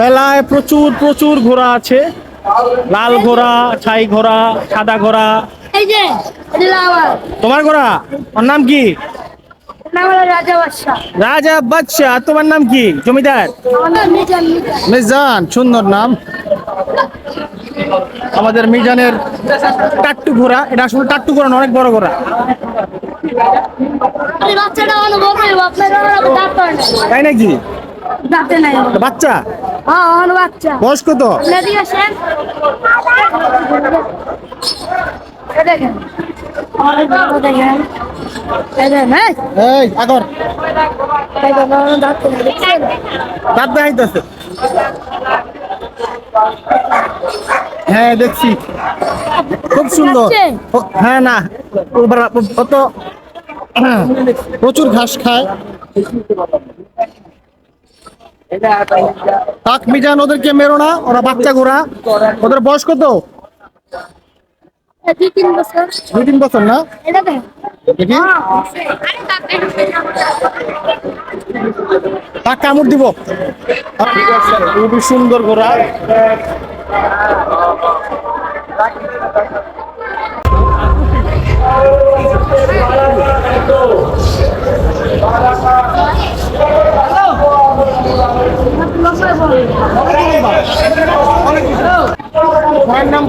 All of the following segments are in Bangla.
মেলায় প্রচুর প্রচুর ঘোড়া আছে। লাল ঘোড়া ছাই ঘোড়া সাদা ঘোড়া। তোমার ঘোড়া? ওর নাম কি? রাজা বাদশাহ। তোমার নাম কি? জমিদার? মিজান সুন্দর নাম। আমাদের মিজানের টাট্টু ঘোড়া এটা আসলে টাট্টু ঘোড়া অনেক বড় ঘোড়া। বাচ্চাটা অনুভব আপনার তাই নাকি? বাচ্চা? হ্যাঁ বাচ্চা। বয়স কত? দাঁত দেখাইতেছে। হ্যাঁ দেখছি। খুব সুন্দর। হ্যাঁ না। প্রচুর ঘাস খায়। কাক মিজান ওদেরকে মেরো না ওরা বাচ্চা ঘোড়া। ওদের বয়স কত? এই দুই তিন বছর। না? কাক কামড় দিব। খুবই সুন্দর ঘোড়া।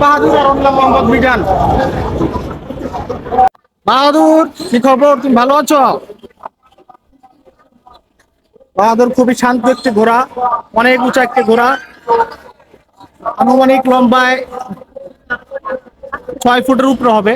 বাহাদুর আর বাহাদুর, কি খবর? তুমি ভালো আছো? বাহাদুর, খুবই শান্ত একটি ঘোড়া, অনেক উঁচা একটি ঘোড়া। আনুমানিক লম্বায় ছয় ফুটের উপরে হবে।